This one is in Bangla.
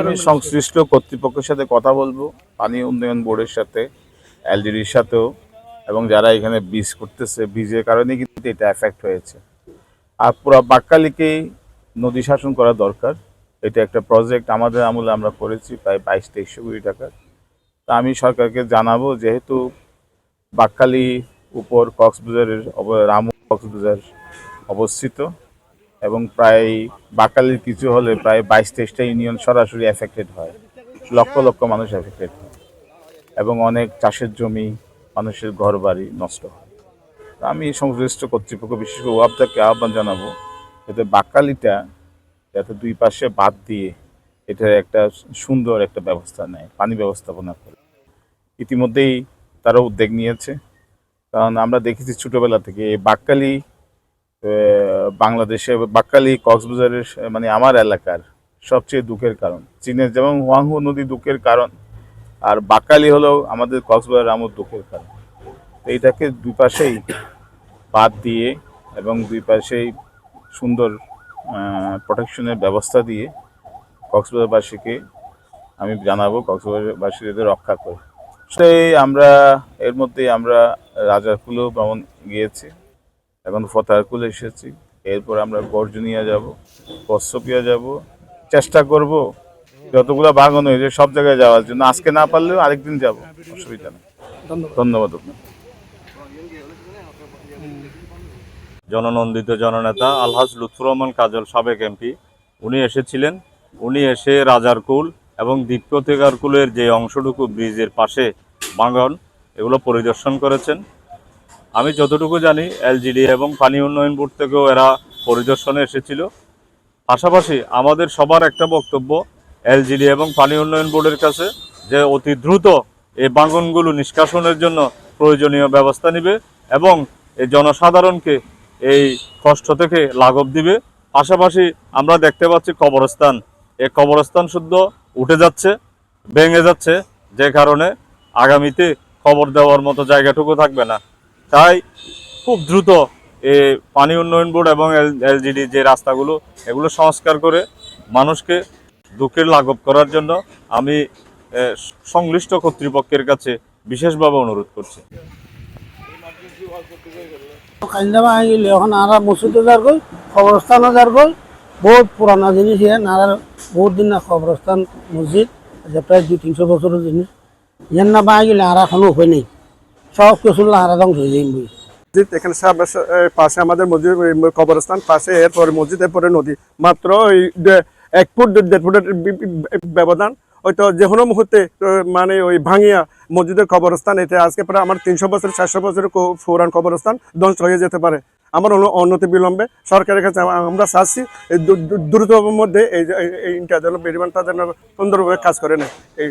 আমি সংশ্লিষ্ট কর্তৃপক্ষের সাথে কথা বলব পানি উন্নয়ন বোর্ডের সাথে। এলডিডির সাথেও এবং যারা এখানে বীজ করতেছে বীজের কারণে কিন্তু এটা এফেক্ট হয়েছে। আর পুরো বাক্কালিকেই নদী শাসন করা দরকার। এটা একটা প্রজেক্ট আমাদের আমলে আমরা করেছি প্রায় বাইশ তেইশশো কোটি টাকার তা আমি সরকারকে জানাব, যেহেতু বাক্কালি উপর কক্সবাজারের রামু কক্সবাজার অবস্থিত এবং প্রায় বাকালির কিছু হলে প্রায় বাইশ তেইশটা ইউনিয়ন সরাসরি এফেক্টেড হয়। লক্ষ লক্ষ মানুষ এফেক্টেড হয়। এবং অনেক চাষের জমি, মানুষের ঘর বাড়ি নষ্ট হয়। আমি সংশ্লিষ্ট কর্তৃপক্ষ, বিশেষ করে ওয়াবদাকে আহ্বান জানাব যাতে বাকালিটা যাতে দুই পাশে বাদ দিয়ে এটার একটা সুন্দর একটা ব্যবস্থা নেয়, পানি ব্যবস্থাপনা করে। ইতিমধ্যেই তারা উদ্যোগ নিয়েছে। কারণ আমরা দেখেছি ছোটোবেলা থেকে এই বাক্কালি বাংলাদেশে বাক্কালি কক্সবাজারের মানে আমার এলাকার সবচেয়ে দুঃখের কারণ, চীনের যেমন হোয়াংহো নদী দুঃখের কারণ আর বাকালি হলো আমাদের কক্সবাজার আমার দুঃখের তো এইটাকে দুই পাশেই বাদ দিয়ে এবং দুই পাশেই সুন্দর প্রোটেকশনের ব্যবস্থা দিয়ে কক্সবাজারবাসীকে আমি জানাব, কক্সবাজারবাসী যাতে রক্ষা করে। সেই আমরা, এর মধ্যে আমরা রাজারকুলেও ভ্রমণ গিয়েছি এখন ফতারকুল এসেছি। এরপর আমরা গর্জনিয়া যাব, কচ্ছপিয়া যাব। চেষ্টা করব যতগুলো বাগান হয়েছে সব জায়গায় যাওয়ার জন্য। আজকে না পারলেও আরেকদিন যাব। অসুবিধা নেই। ধন্যবাদ। জননন্দিত জননেতা আলহাজ লুৎফুর রহমান কাজল সাবেক এমপি। উনি এসেছিলেন। উনি এসে রাজারকুল এবং দীপকতিকারকুলের যে অংশটুকু ব্রিজের পাশে বাগান এগুলো পরিদর্শন করেছেন। আমি যতটুকু জানি এলজিডি এবং পানি উন্নয়ন বোর্ড থেকেও এরা পরিদর্শনে এসেছিল। পাশাপাশি আমাদের সবার একটা বক্তব্য এলজিডি এবং পানি উন্নয়ন বোর্ডের কাছে যে অতি দ্রুত এই বাগানগুলো নিষ্কাশনের জন্য প্রয়োজনীয় ব্যবস্থা নেবে এবং এই জনসাধারণকে এই কষ্ট থেকে লাঘব দিবে। পাশাপাশি আমরা দেখতে পাচ্ছি কবরস্থান। এই কবরস্থান শুদ্ধ উঠে যাচ্ছে, ভেঙে যাচ্ছে, যে কারণে আগামীতে খবর দেওয়ার মতো জায়গাটুকু থাকবে না। তাই খুব দ্রুত এ পানি উন্নয়ন বোর্ড এবং এলজিডি যে রাস্তাগুলো, এগুলো সংস্কার করে মানুষকে দুঃখের লাঘব করার জন্য আমি সংশ্লিষ্ট কর্তৃপক্ষের কাছে বিশেষভাবে অনুরোধ করছি। কান্দা আহিলে এখন আর মসজিদে যার গই কবরস্থানও যার গই বহুত পুরানা জিনিস ইয়ে নারার বহুত দিন না কবরস্থান মসজিদ যে প্রায় দুই তিনশো বছরের জিনিস। ইয়ান না বা গেলে আর এখনও উপায় নেই। সব কিছু আর ধ্বংস হয়ে যাই বই মসজিদ এখানে পাশে আমাদের মসজিদ কবরস্থান পাশে এরপরে মসজিদ এরপরে নদী। মাত্র এক ফুট, দেড় ফুটের ব্যবধান। হয়তো যে কোনো মুহূর্তে মানে ওই ভাঙিয়া মসজিদের কবরস্থান, এতে আজকে প্রায় আমার তিনশো বছর চারশো বছরের পুরান কবরস্থান ধ্বংস হয়ে যেতে পারে। আমার অনু- অনতি বিলম্বে সরকারের কাছে আমরা চাচ্ছি, এই দ্রু- দ্রু- দ্রুততম মধ্যে এই যে- এই- এই ইনটা যেন বেরিমানটা যেন সুন্দরভাবে কাজ করে নেয়। এই